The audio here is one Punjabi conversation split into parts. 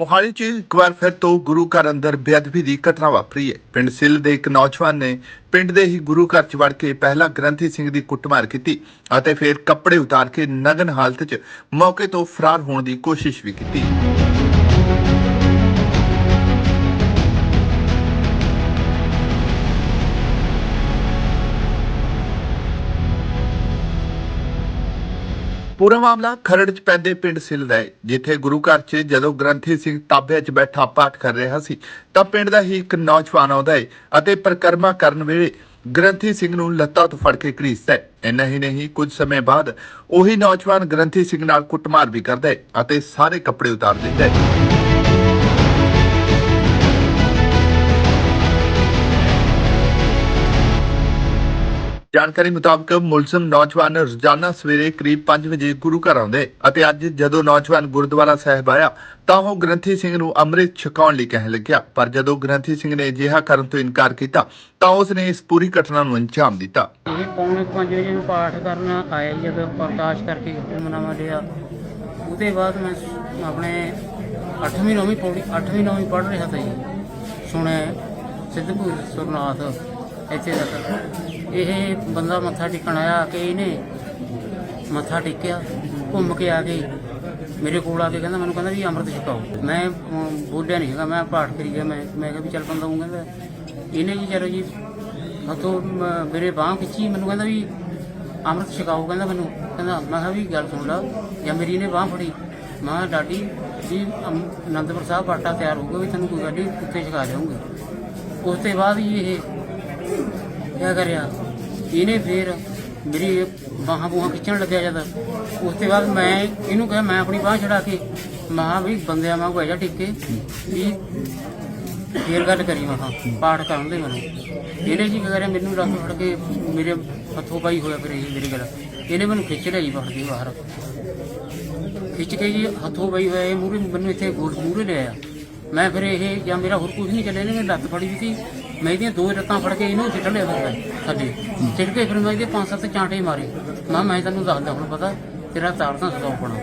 ਮੋਹਾਲੀ 'ਚ ਇੱਕ ਵਾਰ ਫਿਰ ਤੋਂ ਗੁਰੂ ਘਰ ਅੰਦਰ ਬੇਅਦਬੀ ਦੀ ਘਟਨਾ ਵਾਪਰੀ ਹੈ। ਪਿੰਡ ਸਿੱਲ ਦੇ ਇੱਕ ਨੌਜਵਾਨ ਨੇ ਪਿੰਡ ਦੇ ਹੀ ਗੁਰੂ ਘਰ 'ਚ ਵੜ ਕੇ ਪਹਿਲਾਂ ਗ੍ਰੰਥੀ ਸਿੰਘ ਦੀ ਕੁੱਟਮਾਰ ਕੀਤੀ ਅਤੇ ਫਿਰ ਕੱਪੜੇ ਉਤਾਰ ਕੇ ਨਗਨ ਹਾਲਤ 'ਚ ਮੌਕੇ ਤੋਂ ਫਰਾਰ ਹੋਣ ਦੀ ਕੋਸ਼ਿਸ਼ ਵੀ ਕੀਤੀ। ਪੂਰਾ ਮਾਮਲਾ ਖਰੜ ਚ ਪੈਂਦੇ ਪਿੰਡ ਸਿੱਲ ਦਾ ਹੈ, ਜਿੱਥੇ ਗੁਰੂ ਘਰ 'ਚ ਜਦੋਂ ਗ੍ਰੰਥੀ ਸਿੰਘ ਤਾਬੇ 'ਚ ਬੈਠਾ ਪਾਠ ਕਰ ਰਿਹਾ ਸੀ, ਤਾਂ ਪਿੰਡ ਦਾ ਹੀ ਇੱਕ ਨੌਜਵਾਨ ਆਉਂਦਾ ਹੈ ਅਤੇ ਪ੍ਰਕਰਮਾ ਕਰਨ ਵੇਲੇ ਗ੍ਰੰਥੀ ਸਿੰਘ ਨੂੰ ਲੱਤਾਂ ਤੋਂ ਫੜ ਕੇ ਘੜੀਸਦਾ ਹੈ। ਇੰਨਾ ਹੀ ਨਹੀਂ, ਕੁਝ ਸਮੇਂ ਬਾਅਦ ਉਹੀ ਨੌਜਵਾਨ ਗ੍ਰੰਥੀ ਸਿੰਘ ਨਾਲ ਕੁੱਟਮਾਰ ਵੀ ਕਰਦਾ ਹੈ ਅਤੇ ਸਾਰੇ ਕੱਪੜੇ ਉਤਾਰ ਦਿੰਦਾ ਹੈ। ਜਾਣਕਾਰੀ ਮੁਤਾਬਕ ਮੁਲਜ਼ਮ ਨੌਜਵਾਨ ਰੋਜ਼ਾਨਾ ਸਵੇਰੇ ਕਰੀਬ 5 ਵਜੇ ਗੁਰੂ ਘਰ ਆਉਂਦੇ ਅਤੇ ਅੱਜ ਜਦੋਂ ਨੌਜਵਾਨ ਗੁਰਦੁਆਰਾ ਸਾਹਿਬ ਆਇਆ, ਤਾਂ ਉਹ ਗ੍ਰੰਥੀ ਸਿੰਘ ਨੂੰ ਅੰਮ੍ਰਿਤ ਛਕਾਉਣ ਲਈ ਕਹਿਣ ਲੱਗਿਆ। ਪਰ ਜਦੋਂ ਗ੍ਰੰਥੀ ਸਿੰਘ ਨੇ ਅਜਿਹਾ ਕਰਨ ਤੋਂ ਇਨਕਾਰ ਕੀਤਾ, ਤਾਂ ਉਸ ਨੇ ਇਸ ਪੂਰੀ ਘਟਨਾ ਨੂੰ ਅੰਜਾਮ ਦਿੱਤਾ। ਇਹ ਪੌਣੇ 5 ਵਜੇ ਮੈਂ ਪਾਠ ਕਰਨ ਆਇਆ ਜੀ, ਜਦੋਂ ਪ੍ਰਕਾਸ਼ ਕਰਕੇ ਹੁਕਮਨਾਮਾ ਲਿਆ। ਉਹਦੇ ਬਾਅਦ ਮੈਂ ਸ- ਆਪਣੇ 8ਵੀਂ 9ਵੀਂ ਪੌੜੀ 8ਵੀਂ 9ਵੀਂ ਪੜ੍ਹ ਰਿਹਾ ਸੀ। ਜੀ ਸੁਣਿਆ ਸਿੱਧਪੁਰ ਸੁਰਨਾਥ। ਇੱਥੇ ਤੱਕ। ਇਹ ਬੰਦਾ ਮੱਥਾ ਟੇਕਣ ਆਇਆ ਆ ਕੇ ਇਹਨੇ ਮੱਥਾ ਟੇਕਿਆ, ਘੁੰਮ ਕੇ ਆ ਕੇ ਮੇਰੇ ਕੋਲ ਆ ਕੇ ਕਹਿੰਦਾ, ਮੈਨੂੰ ਕਹਿੰਦਾ ਵੀ ਅੰਮ੍ਰਿਤ ਛਕਾਓ। ਮੈਂ ਬੋਲਿਆ ਨਹੀਂ ਹੈਗਾ, ਮੈਂ ਪਾਠ ਕਰੀ ਗਿਆ, ਮੈਂ ਮੈਂ ਕਿਹਾ ਵੀ ਚੱਲ ਬੰਦਾ ਉਹ ਕਹਿੰਦਾ, ਇਹਨੇ ਜੀ ਚਲੋ ਜੀ, ਹੱਥੋਂ ਮੇਰੇ ਬਾਹ ਖਿੱਚੀ, ਮੈਨੂੰ ਕਹਿੰਦਾ ਵੀ ਅੰਮ੍ਰਿਤ ਛਕਾਓ, ਕਹਿੰਦਾ ਮੈਨੂੰ। ਕਹਿੰਦਾ, ਮੈਂ ਕਿਹਾ ਵੀ ਗੱਲ ਸੁਣ ਲਾ, ਜਾਂ ਮੇਰੀ ਇਹਨੇ ਬਾਹ ਫੜੀ। ਮੈਂ ਕਿਹਾ, ਡਾਡੀ ਜੀ ਅਮ- ਅਨੰਦਪੁਰ ਸਾਹਿਬ ਆਟਾ ਤਿਆਰ ਹੋਊਗਾ, ਵੀ ਤੈਨੂੰ ਕੋਈ ਗੱਲ ਨਹੀਂ ਛਕਾ ਜਾਊਂਗੇ ਉਸ ਤੋਂ ਬਾਅਦ ਹੀ ਇਹ ਕਿਆ ਕਰਿਆ? ਇਹਨੇ ਫੇਰ ਮੇਰੀ ਬਾਹਾਂ ਬੂਹਾਂ ਖਿੱਚਣ ਲੱਗਿਆ ਜਦ। ਉਸ ਤੋਂ ਬਾਅਦ ਮੈਂ ਇਹਨੂੰ ਕਿਹਾ, ਮੈਂ ਆਪਣੀ ਬਾਹ ਛਡਾ ਕੇ ਮਹਾ ਵੀ ਬੰਦਿਆਂ ਵਾਂਗੂ ਜਾ ਟਿੱਕੇ ਵੀ ਫੇਰ ਗੱਲ ਕਰੀ ਮਹਾ ਪਾਠ ਕਰਨ ਦੇ ਮੈਨੂੰ। ਇਹਨੇ ਜੀ ਕੀ ਕਰਿਆ ਮੈਨੂੰ ਰੱਖ ਫੜ ਕੇ ਮੇਰੇ ਹੱਥੋਂ ਪਾਈ ਹੋਇਆ ਫਿਰ ਇਹ ਮੇਰੀ ਗੱਲ। ਇਹਨੇ ਮੈਨੂੰ ਖਿੱਚ ਲਿਆ ਜੀ ਬਾਹਰ ਦੀ ਬਾਹਰ। ਖਿੱਚ ਕੇ ਜੀ ਹੱਥੋਂ ਪਾਈ ਹੋਇਆ ਇਹ ਮੂਰੇ ਮੈਨੂੰ ਇੱਥੇ ਗੋਲ ਮੂਰੇ ਲਿਆ ਮੈਂ ਫਿਰ ਇਹ ਜਾਂ ਮੇਰਾ ਹੋਰ ਕੁਝ ਨਹੀਂ ਚੱਲਿਆ, ਇਹਨੇ ਮੇਰੀ ਲੱਤ ਫੜੀ ਵੀ ਸੀ। ਮੈਂ ਇਹਦੀਆਂ ਦੋ ਲੱਤਾਂ ਫੜ ਕੇ ਇਹਨੂੰ ਸਿੱਟ ਲਿਆ ਫਿਰ ਮੈਂ ਥੱਲੇ ਸਿੱਟ ਕੇ ਫਿਰ ਮੈਂ ਇਹਦੇ ਪੰਜ ਸੱਤ ਚਾਂਟੇ ਮਾਰੇ। ਮੈਂ ਮੈਂ ਤੈਨੂੰ ਦੱਸਦਾ, ਹੁਣ ਪਤਾ ਤੇਰਾ ਤਾਰ ਤਾਂ ਸੌ ਪਣਾ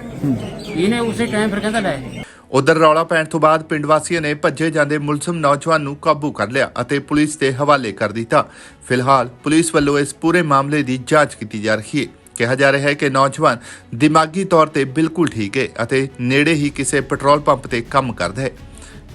ਇਹਨੇ ਉਸੇ ਟਾਈਮ ਫਿਰ ਕਹਿੰਦਾ ਲੈ। ਉਧਰ ਰੌਲਾ ਪੈਣ ਤੋਂ ਬਾਅਦ ਪਿੰਡ ਵਾਸੀਆਂ ਨੇ ਭੱਜੇ ਜਾਂਦੇ ਮੁਲਜ਼ਮ ਨੌਜਵਾਨ ਨੂੰ ਕਾਬੂ ਕਰ ਲਿਆ ਅਤੇ ਪੁਲਿਸ ਦੇ ਹਵਾਲੇ ਕਰ ਦਿੱਤਾ। ਫਿਲਹਾਲ ਪੁਲਿਸ ਵੱਲੋਂ ਇਸ ਪੂਰੇ ਮਾਮਲੇ ਦੀ ਜਾਂਚ ਕੀਤੀ ਜਾ ਰਹੀ ਹੈ। ਕਿਹਾ ਜਾ ਰਿਹਾ ਹੈ ਕਿ ਨੌਜਵਾਨ ਦਿਮਾਗੀ ਤੌਰ ਤੇ ਬਿਲਕੁਲ ਠੀਕ ਹੈ ਅਤੇ ਨੇੜੇ ਹੀ ਕਿਸੇ ਪੈਟਰੋਲ ਪੰਪ ਤੇ ਕੰਮ ਕਰਦਾ ਹੈ।